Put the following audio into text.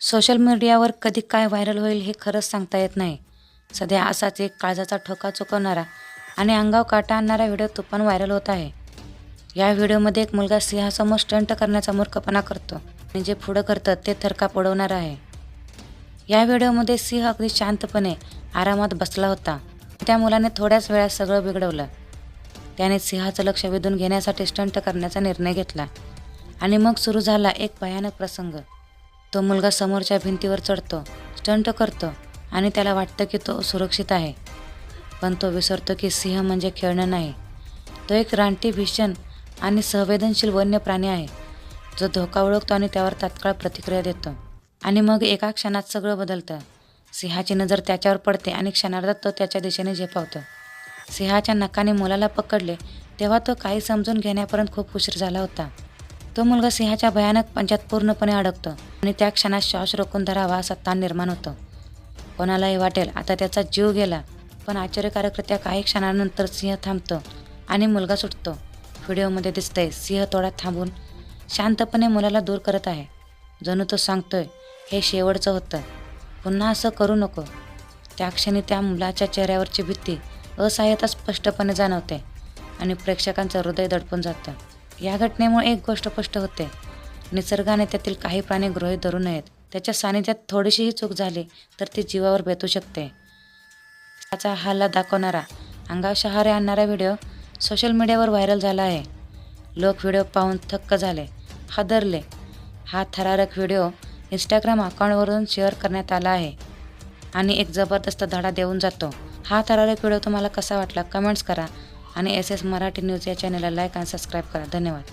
Social मीडियावर कधी काय व्हायरल होईल हे खरंच सांगता येत नाही. सध्या असाच एक काळजाचा ठोका चुकवणारा आणि अंगावर काटा आणणारा व्हिडिओ तुफान व्हायरल होत आहे. या व्हिडिओमध्ये एक मुलगा सिंहासमोर स्टंट करण्याचा मूर्खपणा करतो आणि जे पुढं करतं ते थरका पडवणार आहे. या व्हिडिओमध्ये सिंह अगदी शांतपणे आरामात बसला होता. त्या मुलाने थोड्याच वेळात सगळं बिघडवलं. त्याने सिंहाचं लक्ष वेधून घेण्यासाठी स्टंट करण्याचा निर्णय घेतला आणि मग सुरू झाला एक भयानक प्रसंग. तो मुलगा समोरच्या भिंतीवर चढतो स्टंट करतो आणि त्याला वाटतं की तो सुरक्षित आहे. पण तो विसरतो की सिंह म्हणजे खेळणं नाही. तो एक रानटी भीषण आणि संवेदनशील वन्य प्राणी आहे. जो धोका ओळखतो आणि त्यावर तात्काळ प्रतिक्रिया देतो. आणि मग एका क्षणात सगळं बदलतं. सिंहाची नजर त्याच्यावर पडते आणि क्षणार्धात तो त्याच्या दिशेने झेपावतो. सिंहाच्या नकाने मुलाला पकडले तेव्हा तो काही समजून घेण्यापर्यंत खूप उशीर झाला होता. तो मुलगा सिंहाच्या भयानक पंचात पूर्णपणे अडकतो आणि त्या क्षणात श्वास रोखून धरावा असा ताण निर्माण होतो. कोणालाही वाटेल आता त्याचा जीव गेला पण आश्चर्यकारकरित्या काही क्षणानंतर सिंह थांबतो आणि मुलगा सुटतो. व्हिडिओमध्ये दिसतंय सिंह तोडा थांबून शांतपणे मुलाला दूर करत आहे. जणू तो सांगतोय हे शेवटचं होतं. पुन्हा असं करू नको. त्या क्षणी त्या मुलाच्या चेहऱ्यावरची भीती असहाय्यता स्पष्टपणे जाणवते आणि प्रेक्षकांचं हृदय दडपून जातं. या घटनेमुळे एक गोष्ट स्पष्ट होते. निसर्गाने त्यातील काही प्राणी गृहीत धरू नयेत. त्याच्या सानिध्यात थोडीशीही चूक झाली तर ती जीवावर बेतू शकते. त्याचा हल्ला दाखवणारा अंगावर शहारे आणणारा व्हिडिओ सोशल मीडियावर व्हायरल झाला आहे. लोक व्हिडिओ पाहून थक्क झाले हादरले. हा थरारक व्हिडिओ इंस्टाग्राम अकाउंटवरून शेअर करण्यात आला आहे आणि एक जबरदस्त धडा देऊन जातो. हा थरारक व्हिडिओ तुम्हाला कसा वाटला कमेंट्स करा. आणि एस एस मराठी न्यूज या चॅनलला लाईक आणि सबस्क्राईब करा. धन्यवाद.